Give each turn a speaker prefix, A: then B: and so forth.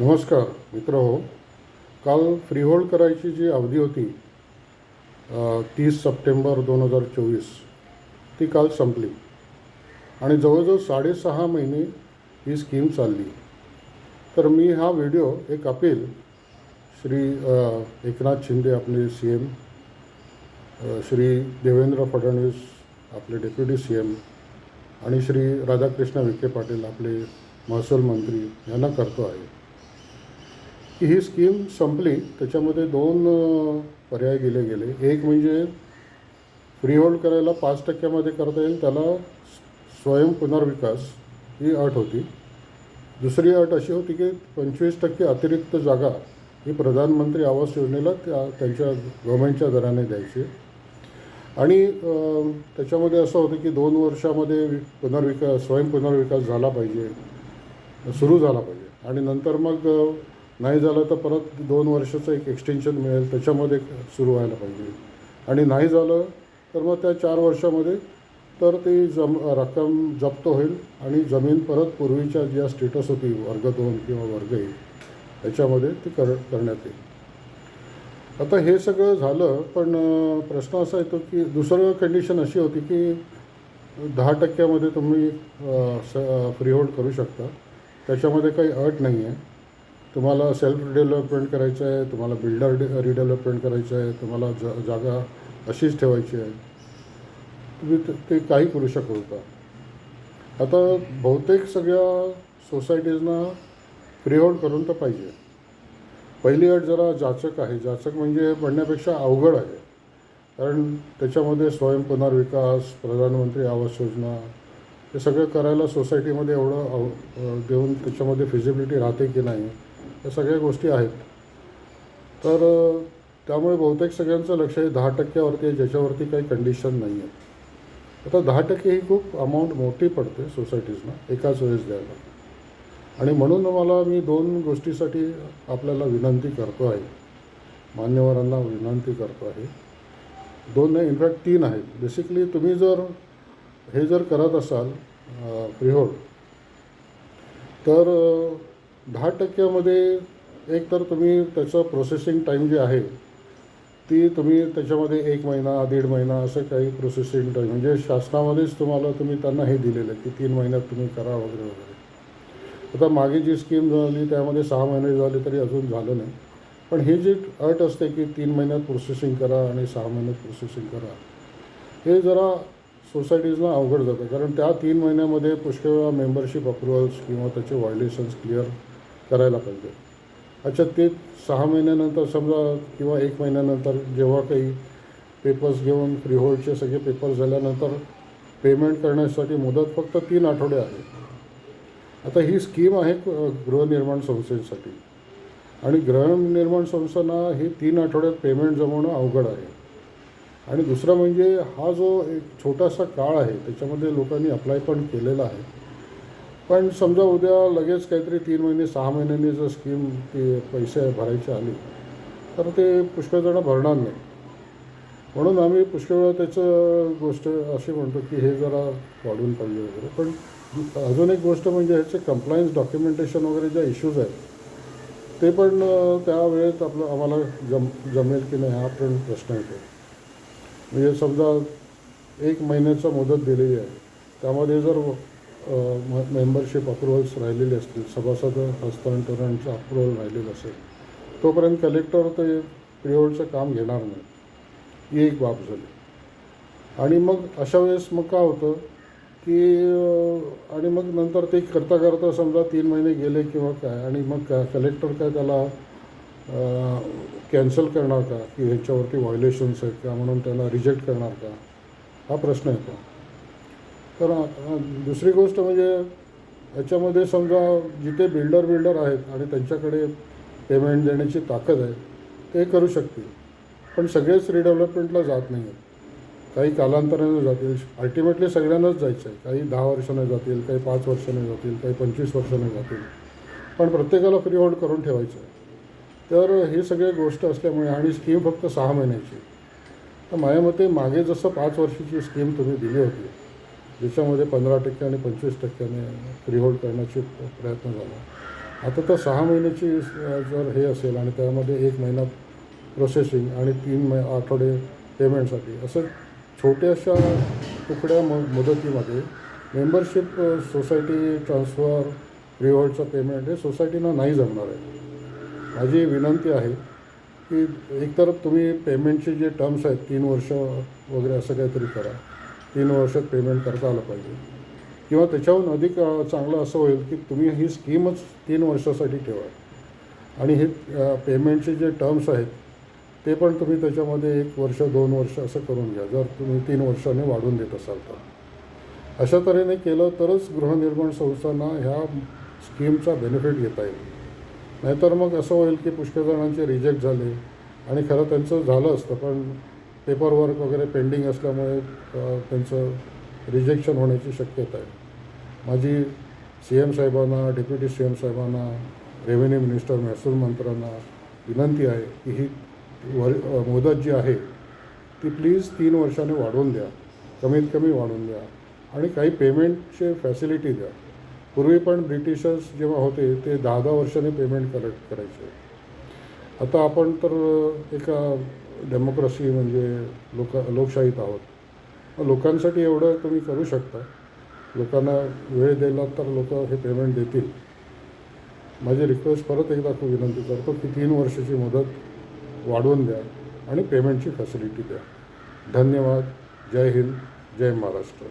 A: नमस्कार मित्र हो काल फ्रीहोल्ड करायची जी अवधी होती तीस सप्टेंबर दोन हजार चोवीस ती काल संपली. आणि जवळजवळ साडेसहा महिने ही स्कीम चालली. तर मी हा व्हिडिओ एक अपील श्री एकनाथ शिंदे आपले सी एम श्री देवेंद्र फडणवीस आपले डेप्युटी सी एम आणि श्री राधाकृष्ण विखे पाटील आपले महसूल मंत्री यांना करतो आहे. की ही स्कीम संपली त्याच्यामध्ये दोन पर्याय दिले गेले. एक म्हणजे फ्रीहोल्ड करायला पाच टक्क्यामध्ये करता येईल त्याला स्वयं पुनर्विकास ही अट होती. दुसरी अट अशी होती की पंचवीस टक्के अतिरिक्त जागा ही प्रधानमंत्री आवास योजनेला त्या त्यांच्या गव्हर्मेंटच्या दराने द्यायची. आणि त्याच्यामध्ये असं होतं की दोन वर्षामध्ये पुनर्विकास स्वयं पुनर्विकास झाला पाहिजे सुरू झाला पाहिजे. आणि नंतर मग नाही झालं तर परत दोन वर्षाचं एक एक्सटेन्शन मिळेल त्याच्यामध्ये सुरू व्हायला पाहिजे. आणि नाही झालं तर मग त्या चार वर्षामध्ये तर ती जम रक्कम जप्त होईल आणि जमीन परत पूर्वीच्या ज्या स्टेटस होती वर्ग दोन किंवा वर्ग एक त्याच्यामध्ये ती कर करण्यात येईल. आता हे सगळं झालं पण प्रश्न असा येतो की दुसरं कंडिशन अशी होती की दहा टक्क्यामध्ये तुम्ही फ्रीहोल्ड करू शकता. त्याच्यामध्ये काही अट नाही आहे तुम्हाला सेल्फ डेव्हलपमेंट करायचं आहे तुम्हाला बिल्डर रिडेव्हलपमेंट करायचं आहे तुम्हाला ज जागा अशीच ठेवायची आहे. तुम्ही ते- ते काही करू शकत होता. आता बहुतेक सगळ्या सोसायटीजना फ्रीहोल्ड करून तर पाहिजे. पहिली अट जरा जाचक आहे. जाचक म्हणजे म्हणण्यापेक्षा अवघड आहे. कारण त्याच्यामध्ये स्वयं पुनर्विकास प्रधानमंत्री आवास योजना हे सगळं करायला सोसायटीमध्ये एवढं अव देऊन त्याच्यामध्ये फिजिबिलिटी राहते की नाही या सगळ्या गोष्टी आहेत. तर त्यामुळे बहुतेक सगळ्यांचं लक्ष हे दहा टक्क्यावरती आहे ज्याच्यावरती काही कंडिशन नाही आहे आता दहा टक्के ही खूप अमाऊंट मोठी पडते सोसायटीजना एकाच वेळेस द्यायला. आणि म्हणून मला मी दोन गोष्टीसाठी आपल्याला विनंती करतो आहे. मान्यवरांना विनंती करतो आहे. दोन नाही इनफॅक्ट तीन आहेत. बेसिकली तुम्ही जर हे जर करत असाल प्रिहोल्ड तर दहा टक्क्यामध्ये एक तर तुम्ही त्याचं प्रोसेसिंग टाईम जे आहे ती तुम्ही त्याच्यामध्ये एक महिना दीड महिना असं काही प्रोसेसिंग टाईम म्हणजे शासनामध्येच तुम्हाला तुम्ही त्यांना हे दिलेलं आहे की तीन महिन्यात तुम्ही करा वगैरे वगैरे. आता मागे जी स्कीम झाली त्यामध्ये सहा महिने झाले तरी अजून झालं नाही. पण ही जी अट असते की तीन महिन्यात प्रोसेसिंग करा आणि सहा महिन्यात प्रोसेसिंग करा हे जरा सोसायटीजला अवघड जातं. कारण त्या तीन महिन्यामध्ये पुष्कळ वेळा मेंबरशिप अप्रुव्हल्स किंवा त्याचे व्हायलेशन्स क्लिअर करायला पाहिजे. अच्छा ते सहा महिन्यानंतर समजा किंवा एक महिन्यानंतर जेव्हा काही पेपर्स घेऊन फ्रीहोल्डचे सगळे पेपर्स झाल्यानंतर पेमेंट करण्यासाठी मुदत फक्त तीन आठवडे आहे. आता ही स्कीम आहे गृहनिर्माण संस्थेसाठी. आणि गृहनिर्माण संस्थांना हे तीन आठवड्यात पेमेंट जमवणं अवघड आहे. आणि दुसरं म्हणजे हा जो एक छोटासा काळ आहे त्याच्यामध्ये लोकांनी अप्लाय पण केलेला आहे. पण समजा उद्या लगेच काहीतरी तीन महिने सहा महिन्यांनी जर स्कीम ते पैसे भरायचे आले तर ते पुष्कळ जणं भरणार नाही. म्हणून आम्ही पुष्कळ वेळा त्याचं गोष्ट अशी म्हणतो की हे जरा वाढून पाहिजे वगैरे. पण अजून एक गोष्ट म्हणजे ह्याचे कम्प्लायन्स डॉक्युमेंटेशन वगैरे ज्या इश्यूज आहेत ते पण त्यावेळेत त्या वेळेत आपलं आम्हाला जम जमेल की नाही हा पण प्रश्न येतो. म्हणजे समजा एक महिन्याचा मुदत दिलेली आहे त्यामध्ये जर मेंबरशिप अप्रुव्हल्स राहिलेले असतील सभासद हस्तांतरणचं अप्रुव्हल राहिलेलं असेल तोपर्यंत कलेक्टर ते पिरियडचं काम घेणार नाही. ही एक बाब झाली. आणि मग अशा वेळेस मग काय होतं की आणि मग नंतर ते करता करता समजा तीन महिने गेले किंवा काय आणि मग काय कलेक्टर काय त्याला कॅन्सल करणार का? की ह्याच्यावरती व्हायलेशन्स आहेत का? म्हणून त्याला रिजेक्ट करणार का? हा प्रश्न येतो. तर दुसरी गोष्ट म्हणजे याच्यामध्ये समजा जिथे बिल्डर बिल्डर आहेत आणि त्यांच्याकडे पेमेंट देण्याची ताकद आहे ते करू शकतील. पण सगळेच रिडेव्हलपमेंटला जात नाही आहेत काही कालांतराने जातील. अल्टिमेटली सगळ्यांनाच जायचं आहे. काही दहा वर्षाने जातील काही पाच वर्षाने जातील काही पंचवीस वर्षाने जातील. पण प्रत्येकाला फ्री होल्ड करून ठेवायचं आहे. तर हे सगळे गोष्ट असल्यामुळे आणि स्कीम फक्त सहा महिन्याची. तर माझ्या मते मागे जसं पाच वर्षाची स्कीम तुम्ही दिली होती ज्याच्यामध्ये पंधरा टक्के आणि पंचवीस टक्क्याने फ्री करण्याची करण्याचे प्रयत्न झाला. आता तर सहा महिन्याची जर हे असेल आणि त्यामध्ये एक महिना प्रोसेसिंग आणि तीन मै आठवडे पेमेंटसाठी असं छोट्याशा तुकड्या म मुदतीमध्ये मेंबरशिप सोसायटी ट्रान्सफर रिवॉर्डचं पेमेंट हे सोसायटीनं नाही जमणार आहे. माझी विनंती आहे की एकतर तुम्ही पेमेंटचे जे टर्म्स आहेत तीन वर्ष वगैरे असं काहीतरी करा. तीन वर्षात पेमेंट करता आलं पाहिजे. किंवा त्याच्याहून अधिक चांगलं असं होईल की तुम्ही ही स्कीमच तीन वर्षासाठी ठेवा. आणि हे पेमेंटचे जे टर्म्स आहेत ते पण तुम्ही त्याच्यामध्ये एक वर्ष दोन वर्ष असं करून घ्या. जर तुम्ही तीन वर्षाने वाढवून देत असाल तर. अशा तऱ्हेने केलं तरच गृहनिर्माण संस्थांना ह्या स्कीमचा बेनिफिट घेता येईल. नाहीतर मग असं होईल की पुष्कळ जणांचे रिजेक्ट झाले आणि खरं त्यांचं झालं असतं पण पेपरवर्क वगैरे पेंडिंग असल्यामुळे त्यांचं रिजेक्शन होण्याची शक्यता आहे. माझी सी एम साहेबांना डेप्युटी सी एम साहेबांना रेव्हेन्यू मिनिस्टर महसूल मंत्र्यांना विनंती आहे की ही वर मुदत जी आहे ती प्लीज तीन वर्षाने वाढवून द्या कमीत कमी वाढवून द्या आणि काही पेमेंटचे फॅसिलिटी द्या. पूर्वी पण ब्रिटिशर्स जेव्हा होते ते दहा दहा वर्षाने पेमेंट कलेक्ट करायचे. आता आपण तर एका डेमोक्रेसी म्हणजे लोक लोकशाहीत आहोत. लोकांसाठी एवढं तुम्ही करू शकता. लोकांना वेळ दिला तर लोक हे पेमेंट देतील. माझी रिक्वेस्ट परत एकदा खूप विनंती करतो की तीन वर्षाची मुदत वाढवून द्या आणि पेमेंटची फॅसिलिटी द्या. धन्यवाद. जय हिंद. जय महाराष्ट्र.